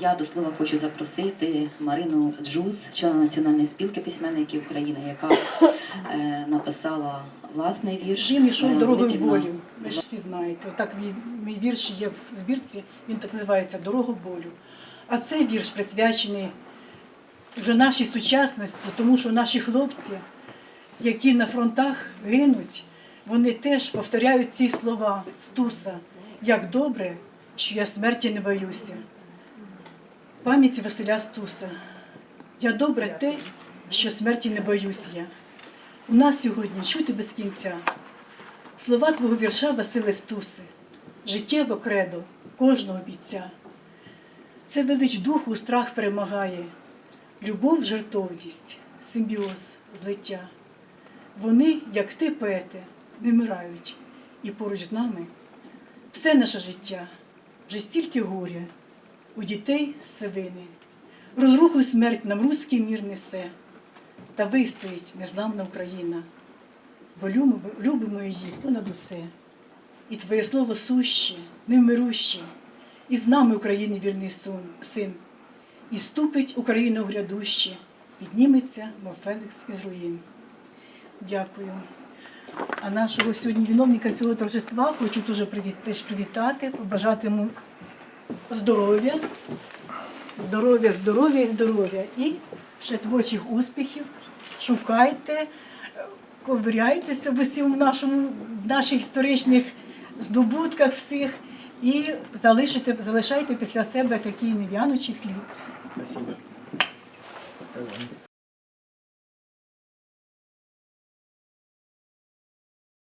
Я до слова хочу запросити Марину Джуз, члена Національної спілки письменників України, яка е, написала власний вірш. Він йшов Е, дорогою болю. Ви ж всі знаєте. Отак мій, мій вірш є в збірці, він так називається Дорога болю. А цей вірш присвячений вже нашій сучасності, тому що наші хлопці, які на фронтах гинуть, вони теж повторяють ці слова Стуса. Як добре, що я смерті не боюся. Пам'яті Василя Стуса. Я добре те, що смерті не боюсь я. У нас сьогодні чути без кінця. Слова твого вірша Василе Стуси, життєво кредо кожного бійця. Це велич духу страх перемагає, любов, жертовність, симбіоз, злиття. Вони, як ти, поете, не вмирають, і поруч з нами все наше життя, вже стільки горя, у дітей сивини. Розруху смерть нам руський мір несе, та вистоїть незламна Україна, бо любимо, її понад усе. І твоє слово суще, невмируще, і з нами України вірний син. І ступить Україна в грядуще, підніметься, мов Феликс із руїн. Дякую. А нашого сьогодні виновника цього торжества хочу дуже привіт, теж привітати, побажати йому здоров'я, здоров'я, здоров'я і здоров'я. І ще творчих успіхів. Шукайте, ковиряйтеся в усім нашому, в наших історичних здобутках всіх і залишите, залишайте після себе такий нев'янучий слід. Спасибо.